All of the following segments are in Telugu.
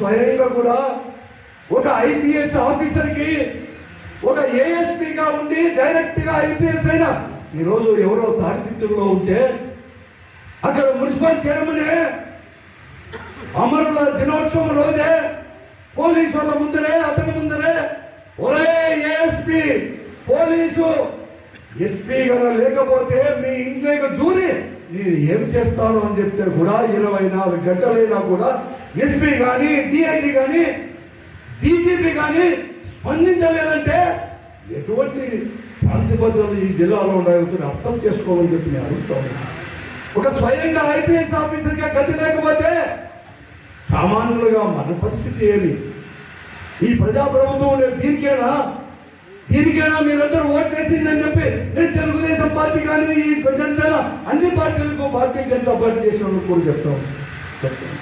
స్వయంగా కూడా ఒక ఐపీఎస్ ఆఫీసర్కి ఒక ఏఎస్పీగా ఉండి డైరెక్ట్గా ఐపీఎస్ అయినా ఈరోజు ఎవరో తాడిపిత్తుల్లో ఉంటే అక్కడ మున్సిపల్ చైర్మనే అమరుల దినోత్సవం రోజే పోలీసు వాళ్ళ ముందరే అతని ముందరే ఒరే ఏఎస్పీ పోలీసు ఎస్పీ గారు లేకపోతే మీ ఇంట్లోకి దూరి నేను ఏం చేస్తాను అని చెప్తే కూడా ఇరవై నాలుగు గంటలైనా కూడా ఎస్పీ కానీ డిఐజీ కానీ డీజీపీ కానీ స్పందించలేదంటే ఎటువంటి శాంతి భద్రతలు ఈ జిల్లాలో ఉన్నాయో అర్థం చేసుకోవాలని చెప్పి నేను అడుగుతాను ఒక స్వయంగా ఐపీఎస్ ఆఫీసర్గా గతి లేకపోతే సామాన్యులుగా మన పరిస్థితి ఏమి? ఈ ప్రజా ప్రభుత్వం నేను దీనికేనా? దీనికైనా? మీరందరూ ఓట్ వేసిందని చెప్పి నేను తెలుగుదేశం పార్టీ కానీ ఈ జనసేన అన్ని పార్టీలకు భారతీయ జనతా పార్టీ చేసిన కూడా చెప్తాను. చెప్తాను.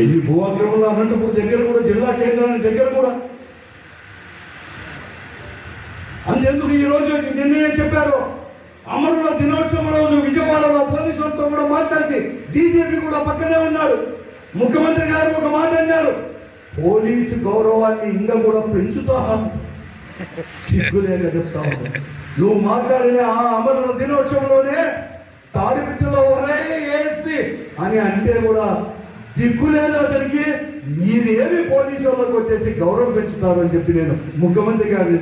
ఎన్ని భూ అక్రమాలు దగ్గర కూడా జిల్లా కేంద్రానికి దగ్గర కూడా. అంతెందుకు ఈ రోజు నిన్ననే చెప్పారు? అమరుల దినోత్సవం రోజు విజయవాడలో పోలీసులతో కూడా మాట్లాడి బీజేపీ కూడా పక్కనే ఉన్నాడు. ముఖ్యమంత్రి గారు ఒక మాట అన్నారు. పోలీసు గౌరవాన్ని ఇంకా కూడా పెంచుతాం సిగ్గులేక చెప్తా నువ్వు మాట్లాడిన ఆ అమరుల దినోత్సవంలోనే తాడిపిట్టలో ఒరే ఏస్తి అని అంటే కూడా దిక్కు లేదు అతనికి. మీదేమి పోలీసు వాళ్ళకి వచ్చేసి గౌరవం పెంచుతారు అని చెప్పి నేను ముఖ్యమంత్రి గారిని